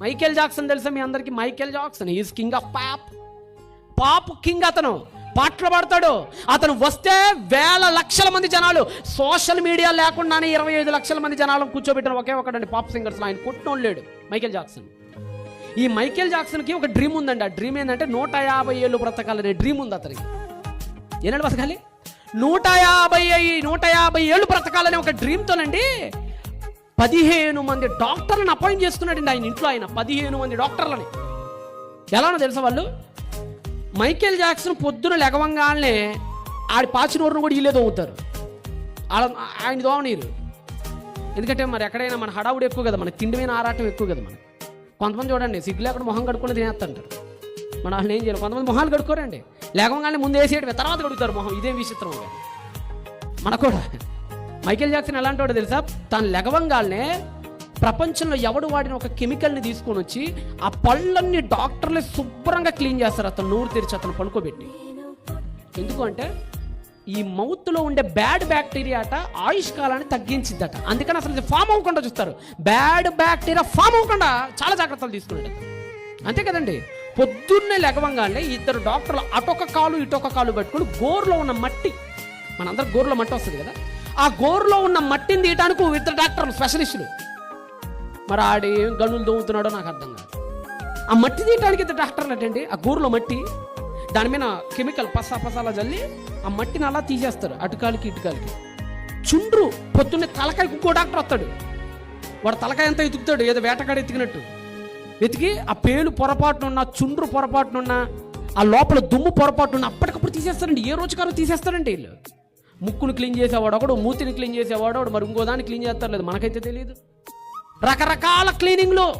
Michael Jackson తెలుసా మీ అందరికి? Michael Jackson is king of pop pop king అతను. పాటలు పాడతాడు. అతను వస్తే వేల లక్షల మంది జనాలు. సోషల్ మీడియా లేకుండానే ఇరవై ఐదు లక్షల మంది జనాలను కూర్చోబెట్టిన ఒకే ఒకడండి పాప్ సింగర్స్ ఆయన కొట్టినోడు లేడు మైకేల్ జాక్సన్. ఈ మైకేల్ జాక్సన్కి ఒక డ్రీమ్ ఉందండి. ఆ డ్రీమ్ ఏంటంటే నూట యాభై ఏళ్ళు బ్రతకాలనే డ్రీమ్ ఉంది అతనికి. ఏనాడు బ్రతకాలి నూట యాభై నూట యాభై ఏళ్ళు బ్రతకాలనే ఒక డ్రీమ్తోనండి పదిహేను మంది డాక్టర్లను అపాయింట్ చేసుకున్నాడండి ఆయన ఇంట్లో ఆయన. పదిహేను మంది డాక్టర్లని. ఎలానో తెలుసా వాళ్ళు? మైకేల్ జాక్సన్ పొద్దున లెగవంగానే ఆడి పాచినోరును కూడా వీళ్ళే దోవుతారు ఆయన దోమనీరు. ఎందుకంటే మరి ఎక్కడైనా మన హడావుడు ఎక్కువ కదా మన తిండి మీద ఆరాటం ఎక్కువ కదా మనకి. కొంతమంది చూడండి సిగ్గు లేకుండా మొహం కడుక్కుని తినేస్తుంటారు. మన వాళ్ళు ఏం చేయాలి. కొంతమంది మొహాలు కడుక్కోరండి. లేకగానే ముందు వేసేయడమే తర్వాత కడుగుతారు మొహం. ఇదేం విచిత్రం. మన కూడా మైకేల్ జాక్సన్ ఎలాంటి తెలుసా? తను లెగవంగానే ప్రపంచంలో ఎవడు వాడిన ఒక కెమికల్ని తీసుకొని వచ్చి ఆ పళ్ళన్ని డాక్టర్లే శుభ్రంగా క్లీన్ చేస్తారు. అతను నూరు తెరిచి అతను పడుకోబెట్టి. ఎందుకు అంటే ఈ మౌత్లో ఉండే బ్యాడ్ బ్యాక్టీరియా అట ఆయుష్ కాలాన్ని తగ్గించిద్దట. అందుకని అసలు ఇది ఫామ్ అవ్వకుండా చూస్తారు. బ్యాడ్ బ్యాక్టీరియా ఫామ్ అవ్వకుండా చాలా జాగ్రత్తలు తీసుకున్నాడు అంతే కదండి? పొద్దున్నే లెగవంగానే ఇద్దరు డాక్టర్లు అటొక కాలు ఇటొక కాలు పెట్టుకుని గోరులో ఉన్న మట్టి మనందరం గోరులో మట్టి వస్తుంది కదా? ఆ గోరులో ఉన్న మట్టిని తీయటానికి ఇద్దరు డాక్టర్లు స్పెషలిస్టులు. మరి ఆడి ఏం గనులు దొంగతున్నాడో నాకు అర్థం కాదు. ఆ మట్టి తీయటానికి ఇద్దరు డాక్టర్లు అటండి ఆ గోరులో మట్టి దాని మీద కెమికల్ పసా పసాలా జల్లి ఆ మట్టిని అలా తీసేస్తారు అటుకాలకి ఇటుకాలకి. చుండ్రు పొద్దున్నే తలకాయ ఇంకో డాక్టర్ వస్తాడు. వాడు తలకాయ అంతా ఎతుకుతాడు ఏదో వేటగాడు ఎతికినట్టు వెతికి ఆ పేలు పొరపాటునున్న చుండ్రు పొరపాటునున్న ఆ లోపల దుమ్ము పొరపాటున్న అప్పటికప్పుడు తీసేస్తారండి. ఏ రోజుకారు తీసేస్తారండి వీళ్ళు. ముక్కును క్లీన్ చేసేవాడు ఒకడు మూతిని క్లీన్ చేసేవాడు ఒకడు మరి ఇంకో దాన్ని క్లీన్ చేస్తారు మనకైతే తెలియదు రకరకాల క్లీనింగ్లు.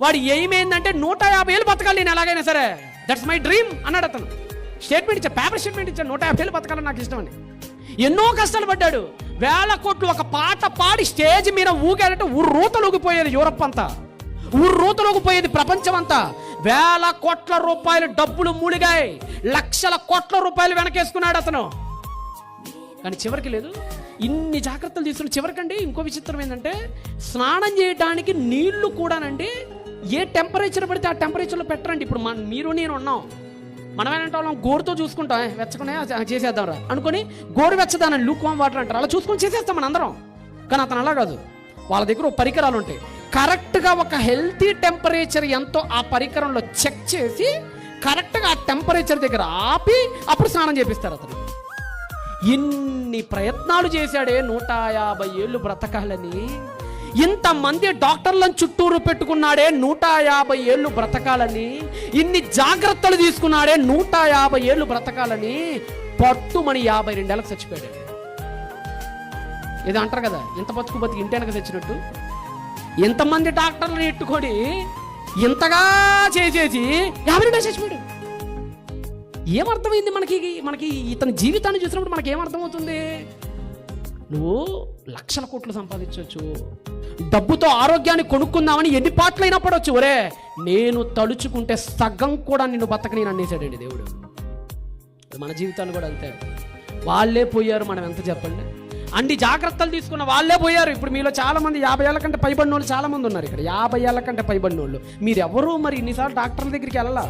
వాడు ఏమైందంటే నూట యాభై ఏళ్ళు బతకాలి నేను ఎలాగైనా సరే. దట్స్ మై డ్రీమ్ అన్నాడు అతను. స్టేట్మెంట్ ఇచ్చా పేపర్ స్టేట్మెంట్ ఇచ్చాను నూట యాభై ఏళ్ళు బతకాలని నాకు ఇష్టం అని. ఎన్నో కష్టాలు పడ్డాడు. వేల కోట్లు ఒక పాట పాడి స్టేజ్ మీద ఊగారంటే ఊరు రూతలు యూరప్ అంతా. ఊరు రూతలు ఊగిపోయేది ప్రపంచం అంతా. వేల కోట్ల రూపాయలు డబ్బులు మూలిగాయి. లక్షల కోట్ల రూపాయలు వెనకేసుకున్నాడు అతను. కానీ చివరికి లేదు. ఇన్ని జాగ్రత్తలు తీసుకుని చివరికండి ఇంకో విచిత్రం ఏంటంటే స్నానం చేయడానికి నీళ్ళు కూడానండి ఏ టెంపరేచర్ పడితే ఆ టెంపరేచర్లో పెట్టరండి. ఇప్పుడు మన మీరు నేను ఉన్నాం. మనం ఏంటంటే వాళ్ళం గోరుతో చూసుకుంటాం. వెచ్చకునే చేసేద్దాం రా అనుకొని గోరు వెచ్చదానని లూక్వామ్ వాటర్ అంటారు. అలా చూసుకొని చేసేస్తాం మన అందరం కానీ అతను అలా కాదు. వాళ్ళ దగ్గర ఒక పరికరాలు ఉంటాయి. కరెక్ట్గా ఒక హెల్తీ టెంపరేచర్ ఎంతో ఆ పరికరంలో చెక్ చేసి కరెక్ట్గా ఆ టెంపరేచర్ దగ్గర ఆపి అప్పుడు స్నానం చేపిస్తారు అతను. ఇన్ని ప్రయత్నాలు చేశాడే నూట యాభై ఏళ్ళు బ్రతకాలని. ఇంతమంది డాక్టర్లను చుట్టూరు పెట్టుకున్నాడే నూట యాభై ఏళ్ళు బ్రతకాలని. ఇన్ని జాగ్రత్తలు తీసుకున్నాడే నూట యాభై ఏళ్ళు బ్రతకాలని. పట్టుమని యాభై రెండేళ్ళకి చచ్చిపోయాడు. ఇది అంటారు కదా ఇంత బతుకు బతికి ఇంటెనక చచ్చినట్టు. ఇంతమంది డాక్టర్లను ఎట్టుకొని ఇంతగా చేసేసి యాభై రెండేళ్ళు చచ్చిపోయాడు. ఏమర్థమైంది మనకి? మనకి ఇతని జీవితాన్ని చూసినప్పుడు మనకి ఏమర్థమవుతుంది? నువ్వు లక్షల కోట్లు సంపాదించవచ్చు డబ్బుతో ఆరోగ్యాన్ని కొనుక్కుందామని ఎన్ని పాటలైనా పడవచ్చు ఒరే నేను తలుచుకుంటే సగం కూడా నిన్ను బతకని అన్నేశాడండి దేవుడు. మన జీవితాన్ని కూడా అంతే. వాళ్ళే పోయారు మనం ఎంత చెప్పండి? అన్ని జాగ్రత్తలు తీసుకున్న వాళ్ళే పోయారు. ఇప్పుడు మీలో చాలామంది యాభై ఏళ్ళ కంటే పైబడిన వాళ్ళు చాలామంది ఉన్నారు ఇక్కడ. యాభై ఏళ్ళ కంటే పైబడిన వాళ్ళు. మీరు మరి ఇన్నిసార్లు డాక్టర్ల దగ్గరికి వెళ్ళాలా?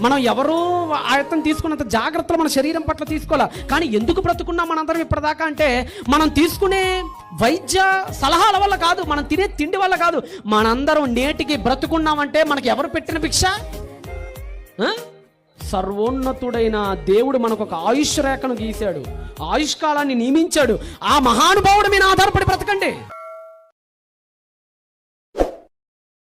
మనం ఎవరూ ఆయత్తం తీసుకున్నంత జాగ్రత్తలు మన శరీరం పట్ల తీసుకోవాలా? కానీ ఎందుకు బ్రతుకున్నాం మనందరం ఇప్పటిదాకా అంటే మనం తీసుకునే వైద్య సలహాల వల్ల కాదు మనం తినే తిండి వల్ల కాదు. మనందరం నేటికి బ్రతుకున్నామంటే మనకి ఎవరు పెట్టిన భిక్ష? సర్వోన్నతుడైన దేవుడు మనకు ఒక ఆయుష్ రేఖను గీశాడు. ఆయుష్ కాలాన్ని నియమించాడు. ఆ మహానుభావుడు మీద ఆధారపడి బ్రతకండి.